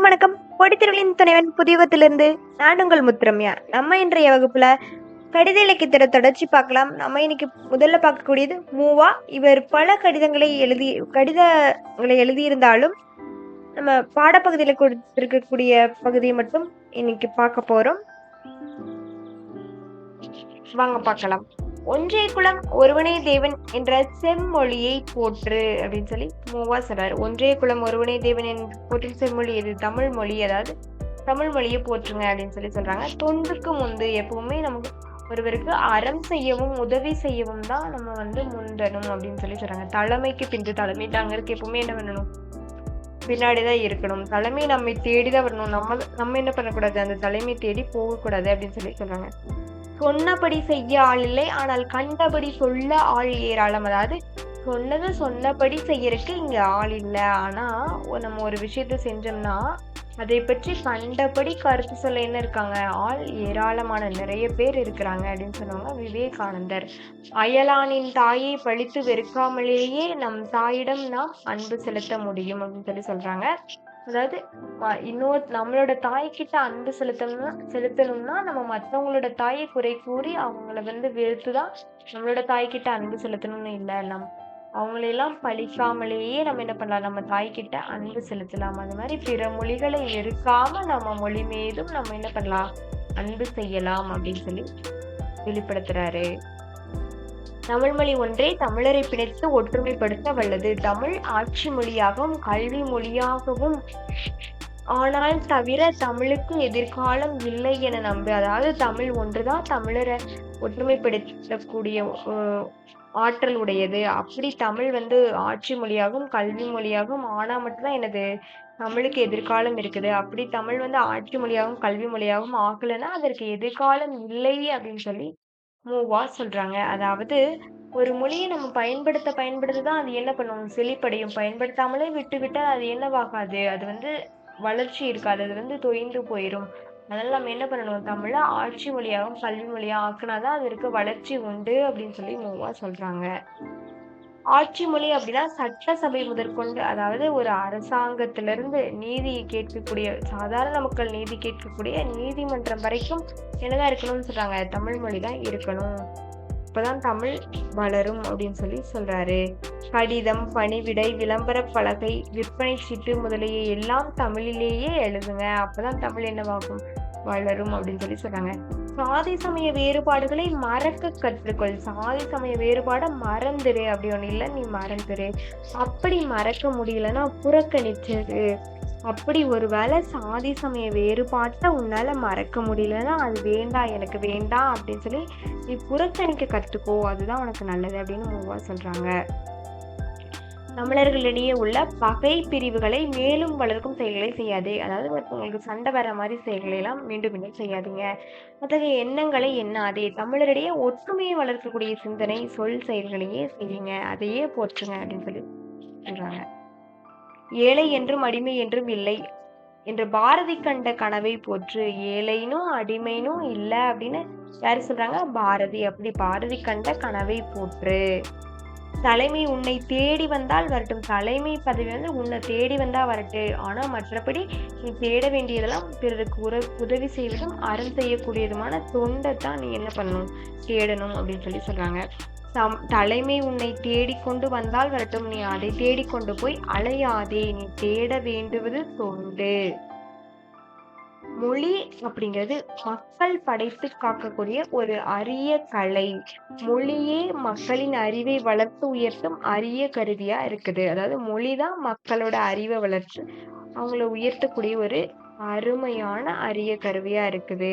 அனைவருக்கும் வணக்கம். பொடித்திருளின் துணைவன் புதியகத்திலிருந்து நான் உங்கள் முத்துரம்யா. நம்ம இன்றைய வகுப்புல கடித இலக்கியத்தோட தொடர்ச்சி பார்க்கலாம். நம்ம இன்னைக்கு முதல்ல பார்க்கக்கூடியது மூவா. இவர் பல கடிதங்களை எழுதி கடிதங்களை எழுதியிருந்தாலும் நம்ம பாடப்பகுதியில் கொடுத்திருக்கக்கூடிய பகுதியை மட்டும் இன்னைக்கு பார்க்க போறோம். வாங்க பார்க்கலாம். ஒன்றே குலம் ஒருவனே தேவன் என்ற செம்மொழியை போற்று அப்படின்னு சொல்லி மூவா சொல்றாரு. ஒன்றே குலம் ஒருவனே தேவன் என்று போற்றும் செம்மொழி இது தமிழ் மொழி. அதாவது தமிழ் மொழியை போற்றுங்க அப்படின்னு சொல்லி சொல்றாங்க. தொன்றுக்கு முந்து எப்பவுமே நமக்கு ஒருவருக்கு அறம் செய்யவும் உதவி செய்யவும் தான் நம்ம வந்து முந்தணும் அப்படின்னு சொல்லி சொல்றாங்க. தலைமைக்கு பின்பு தலைமை தாங்கிறதுக்கு எப்பவுமே என்ன பண்ணணும்? பின்னாடிதான் இருக்கணும். தலைமை நம்மை தேடிதான் வரணும். நம்ம நம்ம என்ன பண்ணக்கூடாது? அந்த தலைமை தேடி போகக்கூடாது அப்படின்னு சொல்லி சொல்றாங்க. சொன்னபடி செய்ய ஆள் இல்லை. ஆனால் கண்டபடி சொல்ல ஆள் ஏராளம். அதாவது சொன்னதை சொன்னபடி செய்யறதுக்கு இங்க ஆள் இல்லை. ஆனா நம்ம ஒரு விஷயத்த செஞ்சோம்னா அதை பற்றி கண்டபடி கருத்து சொல்ல என்ன இருக்காங்க? ஆள் ஏராளமான நிறைய பேர் இருக்கிறாங்க அப்படின்னு சொன்னாங்க விவேகானந்தர். அயலானின் தாயை பழித்து வெறுக்காமலேயே நம் தாயிடம் நாம் அன்பு செலுத்த முடியும் அப்படின்னு சொல்லி சொல்றாங்க. அதாவது இன்னொரு நம்மளோட தாய்கிட்ட அன்பு செலுத்தணும்னா செலுத்தணும்னா நம்ம மற்றவங்களோட தாயை குறை கூறி அவங்கள வந்து வெறுத்து தான் நம்மளோட தாய்கிட்ட அன்பு செலுத்தணும்னு இல்லை நம் அவங்களையெல்லாம் பழிக்காமலேயே நம்ம என்ன பண்ணலாம்? நம்ம தாய்கிட்ட அன்பு செலுத்தலாம். அந்த மாதிரி பிற மொழிகளை வெறுக்காம நம்ம மொழி மீதும் நம்ம என்ன பண்ணலாம்? அன்பு செய்யலாம் அப்படின்னு சொல்லி வெளிப்படுத்துறாரு. தமிழ் மொழி ஒன்றே தமிழரை பிணைத்து ஒற்றுமைப்படுத்த வல்லது. தமிழ் ஆட்சி மொழியாகவும் கல்வி மொழியாகவும் ஆனால் தவிர தமிழுக்கு எதிர்காலம் இல்லை என நம்பு. அதாவது தமிழ் ஒன்றுதான் தமிழரை ஒற்றுமைப்படுத்தக்கூடிய ஆற்றல் உடையது. அப்படி தமிழ் வந்து ஆட்சி மொழியாகவும் கல்வி மொழியாகவும் ஆனால் மட்டும்தான் எனது தமிழுக்கு எதிர்காலம் இருக்குது. அப்படி தமிழ் வந்து ஆட்சி மொழியாகவும் கல்வி மொழியாகவும் ஆகலைன்னா அதற்கு எதிர்காலம் இல்லை அப்படின்னு சொல்லி மூவா சொல்றாங்க. அதாவது ஒரு மொழியை நம்ம பயன்படுத்த பயன்படுத்த தான் அது என்ன பண்ணும்? செழிப்படையும். பயன்படுத்தாமலே விட்டுவிட்டால் அது என்னவாகாது? அது வந்து வளர்ச்சி இருக்காது. அது வந்து தொய்ந்து போயிடும் அதனால நம்ம என்ன பண்ணணும்? தமிழை ஆட்சி மொழியாகவும் கல்வி மொழியாக ஆக்குனாதான் அதற்கு வளர்ச்சி உண்டு அப்படின்னு சொல்லி மூவா சொல்றாங்க. ஆட்சி மொழி அப்படின்னா சட்டசபை முதற்கொண்டு அதாவது ஒரு அரசாங்கத்திலிருந்து நீதியை கேட்கக்கூடிய சாதாரண மக்கள் நீதி கேட்கக்கூடிய நீதிமன்றம் வரைக்கும் என்னதான் இருக்கணும்னு சொல்றாங்க. தமிழ் மொழி தான் இருக்கணும். இப்பதான் தமிழ் வளரும் அப்படின்னு சொல்லி சொல்றாரு. கடிதம் பணிவிடை விளம்பர பலகை விற்பனை சீட்டு முதலிய எல்லாம் தமிழிலேயே எழுதுங்க. அப்பதான் தமிழ் என்னவாகும்? வளரும் அப்படின்னு சொல்லி சொல்றாங்க. சாதி சமய வேறுபாடுகளை மறக்க கற்றுக்கொள். சாதி சமய வேறுபாடை மறந்துரு அப்படி ஒன்று இல்லை நீ மறந்துரு. அப்படி மறக்க முடியலன்னா புறக்கணிச்சிரு. அப்படி ஒருவேளை சாதி சமய வேறுபாட்டை உன்னால் மறக்க முடியலன்னா அது வேண்டாம் எனக்கு வேண்டாம் அப்படின்னு சொல்லி நீ புறக்கணிக்க கற்றுக்கோ அதுதான் உனக்கு நல்லது அப்படின்னு மூவா சொல்கிறாங்க தமிழர்களிடையே உள்ள பகை பிரிவுகளை மேலும் வளர்க்கும் செயல்களை செய்யாதே. அதாவது உங்களுக்கு சண்டை வர மாதிரி செயல்களை எல்லாம் மீண்டும் மீண்டும் செய்யாதீங்க. அத்தகைய எண்ணங்களை எண்ணாதே. தமிழரிடையே ஒற்றுமையை வளர்க்கக்கூடிய சிந்தனை சொல் செயல்களையே செய்யுங்க. அதையே போற்றுங்க அப்படின்னு சொல்லி சொல்றாங்க. ஏழை என்றும் அடிமை என்றும் இல்லை. என்று பாரதி கண்ட கனவை போற்று. ஏழைனும் அடிமைனும் இல்லை அப்படின்னு யாரு சொல்றாங்க? பாரதி. அப்படி பாரதி கண்ட கனவை போற்று. தலைமை உன்னை தேடி வந்தால் வரட்டும். தலைமை பதவி வந்து உன்னை தேடி வந்தால் வரட்டு. ஆனால் மற்றபடி நீ தேட வேண்டியதெல்லாம் பிறருக்கு உற உதவி செய்வதும் அறம் செய்யக்கூடியதுமான தொண்டை தான் நீ என்ன பண்ணணும்? தேடணும் அப்படின்னு சொல்லி சொல்கிறாங்க சம் தலைமை உன்னை தேடிக்கொண்டு வந்தால் வரட்டும். நீ அதை தேடிக்கொண்டு போய் அலையாதே. நீ தேட வேண்டுவது தொண்டு. மொழி அப்படிங்கிறது மக்கள் படைத்து காக்கக்கூடிய ஒரு அரிய கலை. மொழியே மக்களின் அறிவை வளர்த்து உயர்த்தும் அரிய கருவியா இருக்குது. அதாவது மொழி தான் மக்களோட அறிவை வளர்த்து அவங்கள உயர்த்தக்கூடிய ஒரு அருமையான அரிய கருவியா இருக்குது.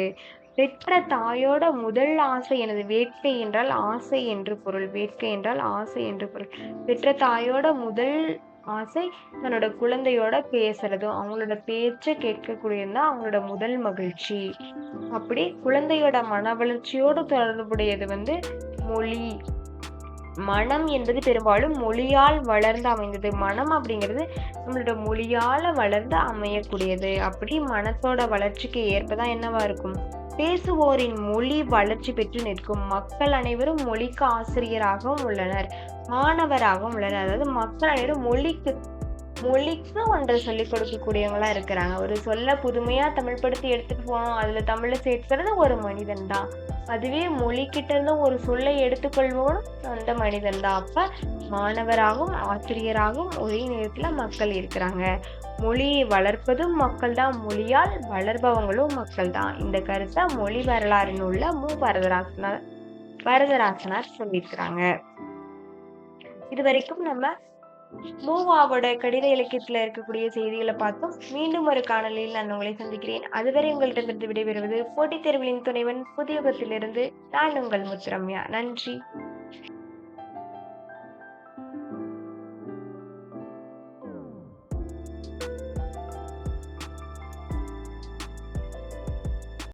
பெற்ற தாயோட முதல் ஆசை எனது வேட்கை என்றால் ஆசை என்று பொருள். வேட்கை என்றால் ஆசை என்று பொருள். பெற்ற தாயோட முதல் ஆசை தன்னோட குழந்தையோட பேசுறதும் அவங்களோட பேச்சை கேட்கக்கூடியது அவங்களோட முதல் மகிழ்ச்சி. அப்படி குழந்தையோட மன வளர்ச்சியோடு தொடர்புடையது வந்து மொழி. மனம் என்பது பெரும்பாலும் மொழியால் வளர்ந்து அமைந்தது. மனம் அப்படிங்கிறது நம்மளோட மொழியால வளர்ந்து அமையக்கூடியது. அப்படி மனத்தோட வளர்ச்சிக்கு ஏற்பதான் என்னவா இருக்கும்? பேசுவோரின் மொழி வளர்ச்சி பெற்று நிற்கும். மக்கள் அனைவரும் மொழிக்கு ஆசிரியராகவும் உள்ளனர். மாணவராகவும் உள்ளனர். அதாவது மக்கள் அனைவரும் மொழிக்கு மொழிக்கு ஒன்றை சொல்லிக் கொடுக்கக்கூடியவங்களா இருக்கிறாங்க. ஒரு சொல்ல புதுமையா தமிழ் படுத்தி எடுத்துட்டு போவோம் அதுல தமிழை சேர்க்கிறது ஒரு மனிதன் தான் அதுவே மொழி கிட்ட இருந்து ஒரு சொல்லை எடுத்துக்கொள்வோனும் அந்த மனிதன் தான் அப்ப மாணவராகவும் ஆசிரியராகவும் ஒரே நேரத்துல மக்கள் இருக்கிறாங்க. மொழியை வளர்ப்பதும் மக்கள் தான் மொழியால் வளர்பவங்களும் மக்கள் தான் இந்த கருத்தை மொழி வரலாறு உள்ள மு. வரதராசனார் வரதராசனார் சொல்லியிருக்கிறாங்க. இது வரைக்கும் நம்ம மூவாவோட கடித இலக்கியத்துல இருக்கக்கூடிய செய்திகளை பார்த்தோம். மீண்டும் ஒரு காணொலியில் நான் உங்களை சந்திக்கிறேன். அதுவரை உங்களிடமிருந்து விடைபெறுவது போட்டித் தேர்வுகளின் துணைவன் புதியகத்திலிருந்து நான் உங்கள் முத்துரம்யா. நன்றி.